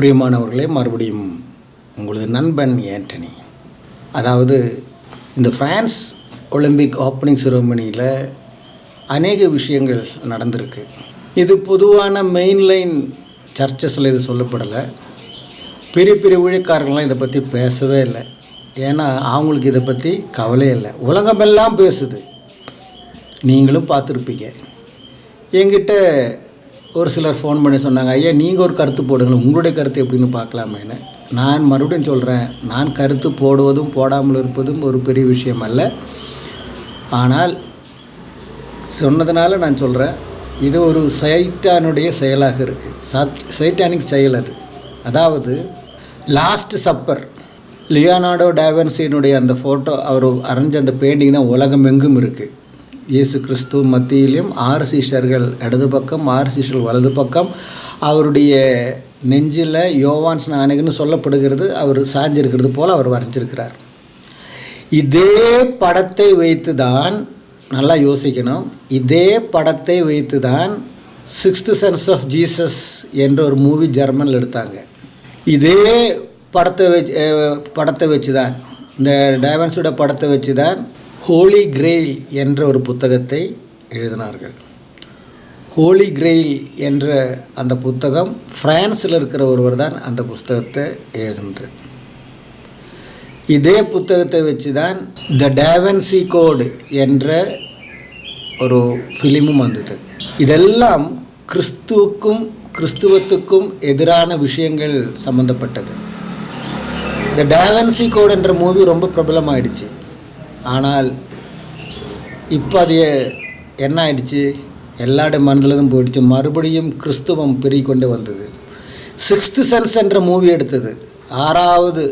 பிரியமானவர்களே மறுபடியும் உங்களது நண்பன் ஆண்டனி. அதாவது இந்த ஃப்ரான்ஸ் ஒலிம்பிக் ஓப்பனிங் செரமனியில் அநேக விஷயங்கள் நடந்திருக்கு. இது பொதுவான மெயின்லைன் சர்ச்சஸில் இது சொல்லப்படலை. பெரிய பெரிய ஊழியக்காரங்களாம் இதை பற்றி பேசவே இல்லை. ஏன்னா அவங்களுக்கு இதை பற்றி கவலையே இல்லை. உலகமெல்லாம் பேசுது. நீங்களும் பார்த்துருப்பீங்க. என்கிட்ட ஒரு சிலர் ஃபோன் பண்ணி சொன்னாங்க ஐயா நீங்கள் ஒரு கருத்து போடுங்களேன் உங்களுடைய கருத்து எப்படின்னு பார்க்கலாமேன்னு நான் மறுபடியும் சொல்கிறேன் நான் கருத்து போடுவதும் போடாமல் இருப்பதும் ஒரு பெரிய விஷயம் அல்ல. ஆனால் சொன்னதுனால நான் சொல்கிறேன் இது ஒரு சைட்டானுடைய செயலாக இருக்குது சத் சைட்டானிக் செயல் அது. அதாவது லாஸ்ட் சப்பர் லியோனார்டோ டாவன்சியினுடைய அந்த ஃபோட்டோ அவர் வரைஞ்ச அந்த பெயிண்டிங் தான் உலகம் எங்கும் இருக்குது இயேசு கிறிஸ்துவ மத்தியிலும் ஆறு சீஷர்கள் இடது பக்கம் ஆறு சீஷர்கள் வலது பக்கம். அவருடைய நெஞ்சில் யோவான் ஸ்நானகன்னு சொல்லப்படுகிறது. அவர் சாஞ்சிருக்கிறது போல் அவர் வரைஞ்சிருக்கிறார். இதே படத்தை வைத்து தான் நல்லா யோசிக்கணும். இதே படத்தை வைத்து தான் சிக்ஸ்த் சென்ஸ் ஆஃப் ஜீசஸ் என்ற ஒரு மூவி ஜெர்மனில் எடுத்தாங்க. இதே படத்தை வச்சு படத்தை வச்சு தான் இந்த டைவன்ஸோட படத்தை வச்சு தான் ஹோலி கிரெயில் என்ற ஒரு புத்தகத்தை எழுதினார்கள். ஹோலி கிரெயில் என்ற அந்த புத்தகம் ஃப்ரான்ஸில் இருக்கிற ஒருவர் தான் அந்த புத்தகத்தை எழுதினது இதே புத்தகத்தை வச்சு தான் த டேவன்சி கோடு என்ற ஒரு ஃபிலிமும் வந்தது. இதெல்லாம் கிறிஸ்துவுக்கும் கிறிஸ்துவத்துக்கும் எதிரான விஷயங்கள் சம்மந்தப்பட்டது த டேவன்சி கோட் என்ற மூவி ரொம்ப பிரபலமாயிடுச்சு. ஆனால் இப்போ அது என்ன ஆயிடுச்சு எல்லாருடைய மனதிலும் போயிடுச்சு. மறுபடியும் கிறிஸ்துவம் பெருகிக்கொண்டு வந்தது. சிக்ஸ்த்து சென்ஸ் என்ற மூவி எடுத்தது. ஆறாவது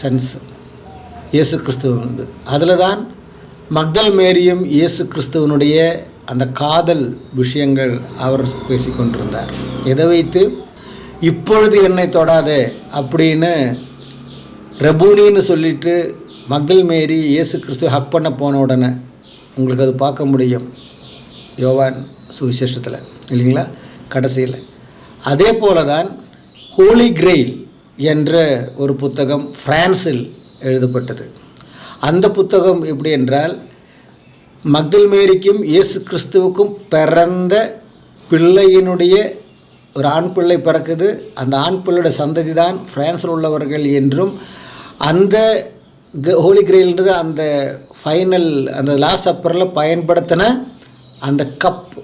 சென்ஸ் இயேசு கிறிஸ்துவன் வந்து அதில் தான் மக்தல் மேரியும் இயேசு கிறிஸ்துவனுடைய அந்த காதல் விஷயங்கள் அவர் பேசிக்கொண்டிருந்தார். எதை வைத்து? இப்பொழுது என்னை தொடாதே அப்படின்னு ரபூனின்னு சொல்லிட்டு மக்கள் மேரி இயேசு கிறிஸ்துவ ஹக் பண்ண போன உடனே உங்களுக்கு அது பார்க்க முடியும். யோவான் சுவிசேஷத்தில். இல்லைங்களா? கடைசியில். அதே போல தான் ஹோலி கிரெயில் என்ற ஒரு புத்தகம் ஃப்ரான்ஸில் எழுதப்பட்டது. அந்த புத்தகம் எப்படி என்றால் மக்தில் மேரிக்கும் இயேசு கிறிஸ்துவுக்கும் பிறந்த பிள்ளையினுடைய ஒரு ஆண் பிள்ளை பிறக்குது. அந்த ஆண் பிள்ளையோட சந்ததி தான் ஃப்ரான்ஸில் உள்ளவர்கள் என்றும் அந்த ஹோலி கிரெயில்ன்றது அந்த ஃபைனல் அந்த லாஸ்ட் அப்பரில் பயன்படுத்தின அந்த கப்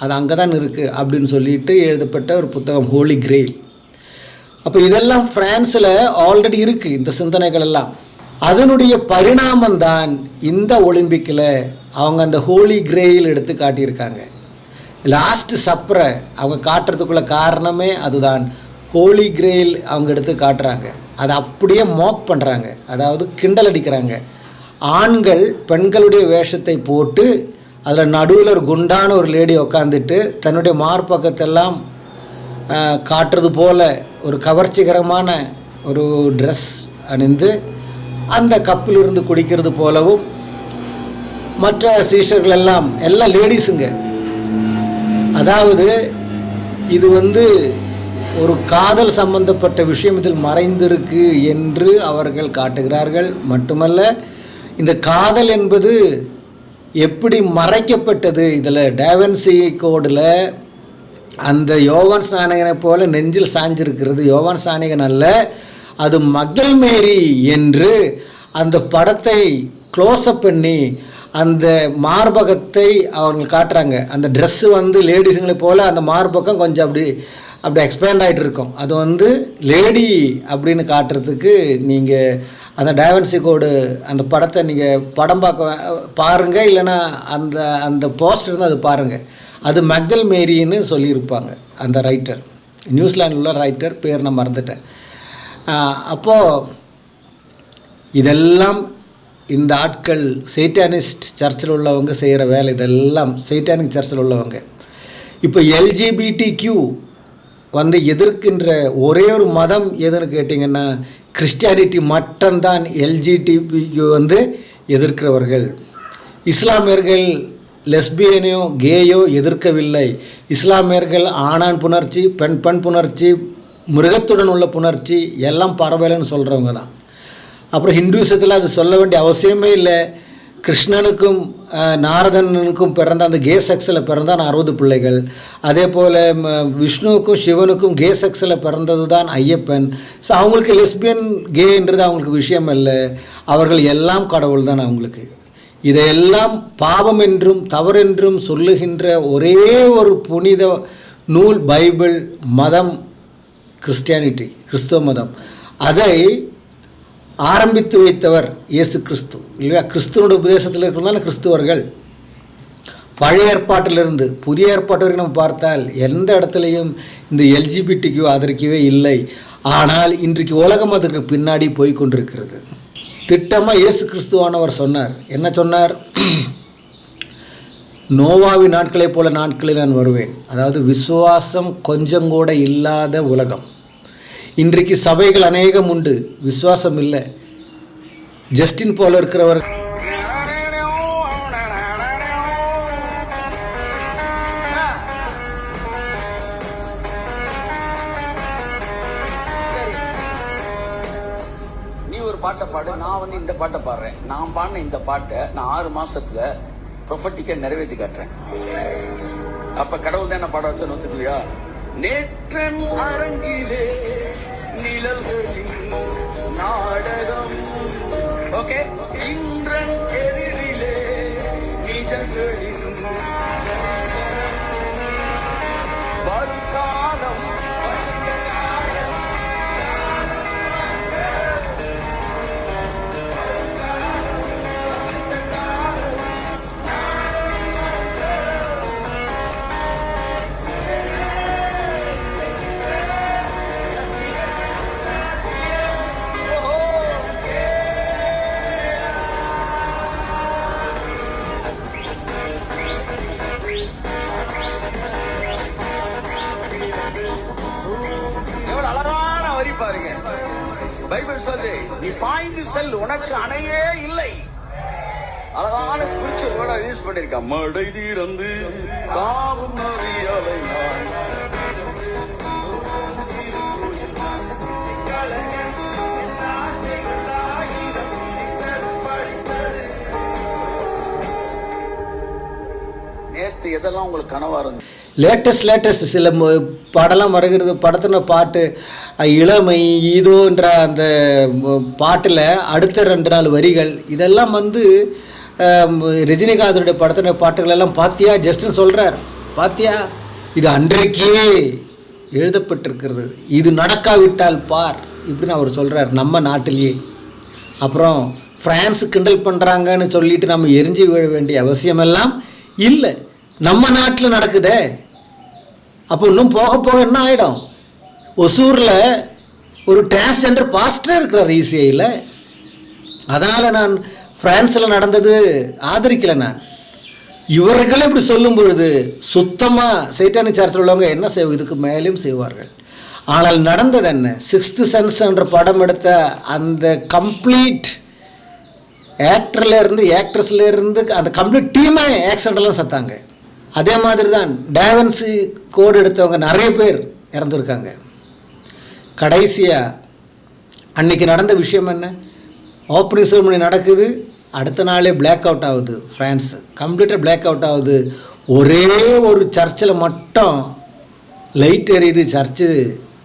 அது அங்கே தான் இருக்குது அப்படின்னு சொல்லிட்டு எழுதப்பட்ட ஒரு புத்தகம் ஹோலி கிரெயில் அப்போ இதெல்லாம் ஃப்ரான்ஸில் ஆல்ரெடி இருக்குது இந்த சிந்தனைகள் எல்லாம். அதனுடைய பரிணாமம் தான் இந்த ஒலிம்பிக்கில் அவங்க அந்த ஹோலி கிரேயில் எடுத்து காட்டியிருக்காங்க. லாஸ்ட் சப்பரை அவங்க காட்டுறதுக்குள்ள காரணமே அதுதான். ஹோலி கிரேயில் அவங்க எடுத்து காட்டுறாங்க. அதை அப்படியே மோக் பண்ணுறாங்க அதாவது கிண்டல் அடிக்கிறாங்க. ஆண்கள் பெண்களுடைய வேஷத்தை போட்டு அதில் நடுவில் ஒரு குண்டான ஒரு லேடி உக்காந்துட்டு தன்னுடைய மார்பக்கத்தெல்லாம் காட்டுறது போல ஒரு கவர்ச்சிகரமான ஒரு ட்ரெஸ் அணிந்து அந்த கப்பிலிருந்து குடிக்கிறது போலவும் மற்ற சீஷர்கள் எல்லாம் எல்லாம் லேடிஸுங்க அதாவது இது வந்து ஒரு காதல் சம்பந்தப்பட்ட விஷயம் இதில் மறைந்திருக்கு என்று அவர்கள் காட்டுகிறார்கள். மட்டுமல்ல இந்த காதல் என்பது எப்படி மறைக்கப்பட்டது? இதில் டேவன்சி கோடில் அந்த யோவான் ஸ்நானகனை போல நெஞ்சில் சாஞ்சிருக்கிறது யோவான் ஸ்நானகன் அல்ல அது மகள் மேரி என்று அந்த படத்தை க்ளோஸ்அப் பண்ணி அந்த மார்பகத்தை அவங்க காட்டுறாங்க. அந்த ட்ரெஸ்ஸு வந்து லேடிஸுங்களை போல் அந்த மார்பகம் கொஞ்சம் அப்படி அப்படி எக்ஸ்பேண்ட் ஆகிட்டு இருக்கும். அது வந்து லேடி அப்படின்னு காட்டுறதுக்கு நீங்கள் அந்த டைவன்சி கோடு அந்த படத்தை நீங்கள் படம் பார்க்க பாருங்கள் இல்லைன்னா அந்த அந்த போஸ்டர் இருந்தால் அது பாருங்கள் அது மக்தல் மேரின்னு சொல்லியிருப்பாங்க அந்த ரைட்டர் நியூசிலாண்டில் உள்ள ரைட்டர் பேர் நான் மறந்துட்டேன். அப்போது இதெல்லாம் இந்த ஆட்கள் சைட்டானிஸ்ட் சர்ச்சில் உள்ளவங்க செய்கிற வேலை. இதெல்லாம் சைட்டானிக் சர்ச்சில் உள்ளவங்க. இப்போ எல்ஜிபிடி கியூ வந்து எதிர்க்கின்ற ஒரே ஒரு மதம் எதுன்னு கேட்டிங்கன்னா கிறிஸ்டியானிட்டி மட்டும்தான் எல்ஜிடிபிக்கு வந்து எதிர்க்கிறவர்கள். இஸ்லாமியர்கள் லெஸ்பியனையோ கேயோ எதிர்க்கவில்லை. இஸ்லாமியர்கள் ஆணான் புணர்ச்சி பெண் பெண் புணர்ச்சி மிருகத்துடன் உள்ள புணர்ச்சி எல்லாம் பரவாயில்லைன்னு சொல்கிறவங்க தான். அப்புறம் ஹிந்துசத்தில் அது சொல்ல வேண்டிய அவசியமே இல்லை. கிருஷ்ணனுக்கும் நாரதனுக்கும் பிறந்த அந்த கே செக்ஸில் பிறந்தான் அறுபது பிள்ளைகள். அதே போல் விஷ்ணுவுக்கும் சிவனுக்கும் கே செக்ஸில் பிறந்தது தான் ஐயப்பன். ஸோ அவங்களுக்கு லெஸ்பியன் கேன்றது அவங்களுக்கு விஷயம் இல்லை அவர்கள் எல்லாம் கடவுள் தான் அவங்களுக்கு. இதையெல்லாம் பாவம் என்றும் தவறென்றும் சொல்லுகின்ற ஒரே ஒரு புனித நூல் பைபிள் மதம் கிறிஸ்டியானிட்டி கிறிஸ்துவ மதம். அதை ஆரம்பித்து வைத்தவர் இயேசு கிறிஸ்து. இல்லையா? கிறிஸ்துவனுடைய உபதேசத்தில் இருக்கிறதான கிறிஸ்துவர்கள். பழைய ஏற்பாட்டிலிருந்து புதிய ஏற்பாட்டு வரைக்கும் நம்ம பார்த்தால் எந்த இடத்துலையும் இந்த எல்ஜிபிடிக்கு அதற்கவே இல்லை. ஆனால் இன்றைக்கு உலகம் அதற்கு பின்னாடி போய் கொண்டிருக்கிறது. திட்டமாக இயேசு கிறிஸ்துவானவர் சொன்னார். என்ன சொன்னார்? நோவாவி நாட்களைப் போல நாட்களில் நான் வருவேன். அதாவது விசுவாசம் கொஞ்சம் கூட இல்லாத உலகம். இன்றைக்கு சபைகள் அநேகம் உண்டு. விசுவாசம் இல்லை ஜஸ்டின் போல இருக்கிறவர். நீ ஒரு பாட்டை பாடு நான் வந்து இந்த பாட்டை பாடுறேன். நான் பாடின இந்த பாட்டை நான் ஆறு மாசத்துல ப்ரொஃபட்டிக்க நிறைவேற்றி காட்டுறேன். அப்ப கடவுள் தான் என்ன பாட வச்சு ஒத்துக்கலையா நேற்றன் அரங்கிலே நிழல்களின் நாடகம். ஓகே இன்றன் எதிரிலே நிஜங்களின் பைபிள் சொல்லு நீ பாய்ந்து செல் உனக்கு அணையே இல்லை. அழகான குறிச்சல் யூஸ் பண்ணிருக்கான் மடை தீரந்து காவும் அறியலை எதெல்லாம் உங்களுக்கு கனவாக இருந்து லேட்டஸ்ட் லேட்டஸ்ட் சில படம்லாம் வருகிறது படத்தின பாட்டு இளமை இதோன்ற அந்த பாட்டில் அடுத்த ரெண்டு நாள் வரிகள் இதெல்லாம் வந்து அஹ், ரஜினிகாந்தோடைய படத்தின பாட்டுகள் எல்லாம் பாத்தியா? ஜஸ்ட்னு சொல்கிறார் பாத்தியா? இது அன்றைக்கே எழுதப்பட்டிருக்கிறது. இது நடக்காவிட்டால் பார் இப்படின்னு அவர் சொல்கிறார் நம்ம நாட்டிலேயே. அப்புறம் ஃப்ரான்ஸு கிண்டல் பண்ணுறாங்கன்னு சொல்லிட்டு நம்ம எரிஞ்சு விழ வேண்டிய அவசியமெல்லாம் இல்லை. நம்ம நாட்டில் நடக்குதே. அப்போ இன்னும் போக போக என்ன ஆகிடும் ஒசூரில் ஒரு டிரான்ஸ்ஜெண்டர் பாஸ்டர் இருக்கிறார் இசிஐயில் அதனால் நான் ஃப்ரான்ஸில் நடந்தது ஆதரிக்கலை நான். இவர்களும் இப்படி சொல்லும் பொழுது சுத்தமாக சைட்டானி சர்ச்சில் உள்ளவங்க என்ன செய்வோம் இதுக்கு மேலேயும் செய்வார்கள். ஆனால் நடந்தது என்ன? சிக்ஸ்த்து சென்ஸ் என்ற படம் எடுத்த அந்த கம்ப்ளீட் ஆக்டர்லேருந்து ஆக்ட்ரஸ்லேருந்து இருந்து அந்த கம்ப்ளீட் டீமே ஆக்சிடென்ட்லாம் செத்தாங்க. அதே மாதிரி தான் டேவன்ஸு கோடு எடுத்தவங்க நிறைய பேர் இறந்துருக்காங்க. கடைசியாக அன்னைக்கு நடந்த விஷயம் என்ன? ஓப்பனிங் செரமனி நடக்குது அடுத்த நாளே பிளாக் அவுட் ஆகுது ஃப்ரான்ஸ் கம்ப்ளீட்டாக பிளாக் அவுட் ஆகுது. ஒரே ஒரு சர்ச்சில் மட்டும் லைட் எரியுது சர்ச்சு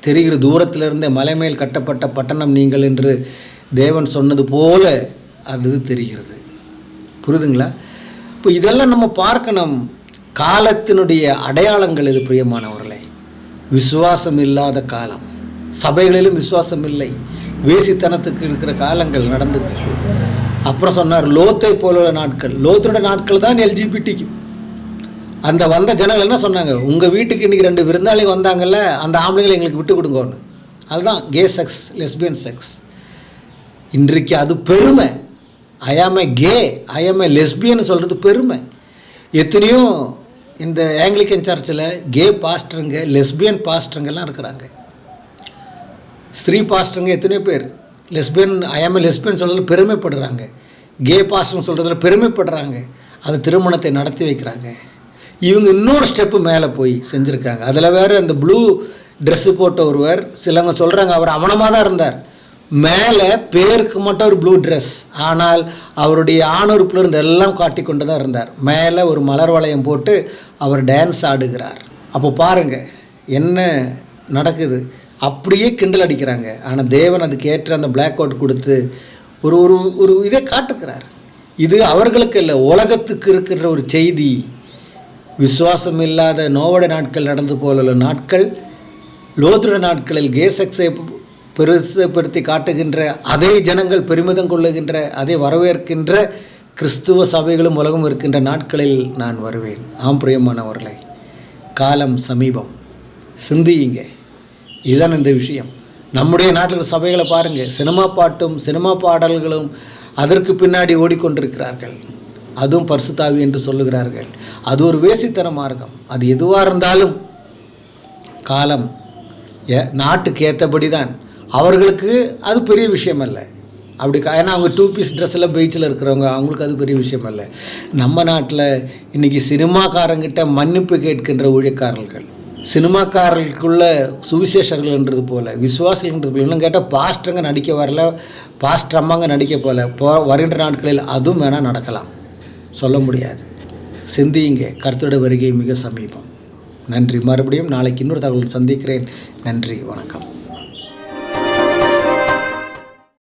தெரிகிற தூரத்தில் இருந்தே மலை மேல் கட்டப்பட்ட பட்டணம் நீங்கள் என்று தேவன் சொன்னது போல அது தெரிகிறது. புரியுதுங்களா? இப்போ இதெல்லாம் நம்ம பார்க்கணும். காலத்தினுடைய அடையாளங்கள் இது பிரியமானவர்களே? விசுவாசம் இல்லாத காலம். சபைகளிலும் விசுவாசம் இல்லை வேசித்தனத்துக்கு இருக்கிற காலங்கள் நடந்துருக்கு அப்புறம் சொன்னார் லோத்தை போல உள்ள நாட்கள். லோத்தோட நாட்கள் தான் எல்ஜிபிடிக்கு அந்த வந்த ஜனங்கள் என்ன சொன்னாங்க? உங்கள் வீட்டுக்கு இன்றைக்கி ரெண்டு விருந்தாளிங்க வந்தாங்கல்ல அந்த ஆம்பளைங்களை எங்களுக்கு விட்டு கொடுங்கன்னு. அதுதான் கே செக்ஸ் லெஸ்பியன் செக்ஸ் இன்றைக்கு அது பெருமை. ஐயாம கே ஐயாம லெஸ்பியன் சொல்கிறது பெருமை. எத்தனையோ இந்த ஆங்கிலிக்கன் சர்ச்சில் கே பாஸ்டருங்க லெஸ்பியன் பாஸ்டருங்கெல்லாம் இருக்கிறாங்க. ஸ்ரீ பாஸ்டருங்க எத்தனையோ பேர். லெஸ்பியன் ஐயாம லெஸ்பியன் சொல்கிறதுல பெருமைப்படுறாங்க. கே பாஸ்டர்னு சொல்கிறதுல பெருமைப்படுறாங்க. அது திருமணத்தை நடத்தி வைக்கிறாங்க. இவங்க இன்னொரு ஸ்டெப்பு மேலே போய் செஞ்சுருக்காங்க. அதில் வேறு அந்த ப்ளூ ட்ரெஸ்ஸு போட்ட ஒருவர் சிலவங்க சொல்கிறாங்க அவர் அவனமாக தான் இருந்தார். மேலே பேருக்கு மட்டும் ஒரு ப்ளூ ட்ரெஸ் ஆனால் அவருடைய ஆணுறுப்பில் இருந்து எல்லாம் காட்டி கொண்டு தான் இருந்தார். மேலே ஒரு மலர் வளையம் போட்டு அவர் டான்ஸ் ஆடுகிறார். அப்போ பாருங்கள் என்ன நடக்குது? அப்படியே கிண்டல் அடிக்கிறாங்க. ஆனால் தேவன் அதுக்கு ஏற்ற அந்த பிளாக் அவுட் கொடுத்து ஒரு ஒரு ஒரு இதை காட்டுக்கிறார் இது அவர்களுக்கு இல்லை உலகத்துக்கு இருக்கிற ஒரு செய்தி. விசுவாசம் இல்லாத நோவட நாட்கள் நடந்து போலுள்ள நாட்கள் லோதுட நாட்களில் கேசக்ஸை பெருசுப்படுத்தி காட்டுகின்ற அதே ஜனங்கள் பெருமிதம் கொள்ளுகின்ற அதை வரவேற்கின்ற கிறிஸ்துவ சபைகளும் உலகம் இருக்கின்ற நாட்களில் நான் வருவேன். ஆம் பிரியமானவர்களே காலம் சமீபம். சிந்தியுங்க. இதுதான் இந்த விஷயம். நம்முடைய நாட்டில் சபைகளை பாருங்கள் சினிமா பாட்டும் சினிமா பாடல்களும் அதற்கு பின்னாடி ஓடிக்கொண்டிருக்கிறார்கள். அதுவும் பரிசுத்தாவி என்று சொல்லுகிறார்கள். அது ஒரு வேசித்தன மார்க்கம். அது எதுவாக இருந்தாலும் காலம் நாட்டுக்கு ஏற்றபடி தான் அவர்களுக்கு அது பெரிய விஷயம் இல்லை அப்படி ஏன்னா அவங்க டூ பீஸ் ட்ரெஸ்ஸில் பீச்சில் இருக்கிறவங்க அவங்களுக்கு அது பெரிய விஷயம் இல்லை நம்ம நாட்டில் இன்றைக்கி சினிமாக்காரங்கிட்ட மன்னிப்பு கேட்கின்ற ஊழியக்காரர்கள் சினிமாக்காரர்களுக்குள்ள சுவிசேஷர்கள்ன்றது போல் விசுவாசிகள்ன்றது போல இன்னும் கேட்டால் பாஸ்டருங்க நடிக்க வரல பாஸ்டர் அம்மாங்க நடிக்க போல போ வருகின்ற நாட்களில் அதுவும் வேணால் நடக்கலாம். சொல்ல முடியாது. சிந்தியுங்க கருத்தோட வருகை மிக சமீபம். நன்றி. மறுபடியும் நாளைக்கு இன்னொரு தகவல் சந்திக்கிறேன். நன்றி வணக்கம்.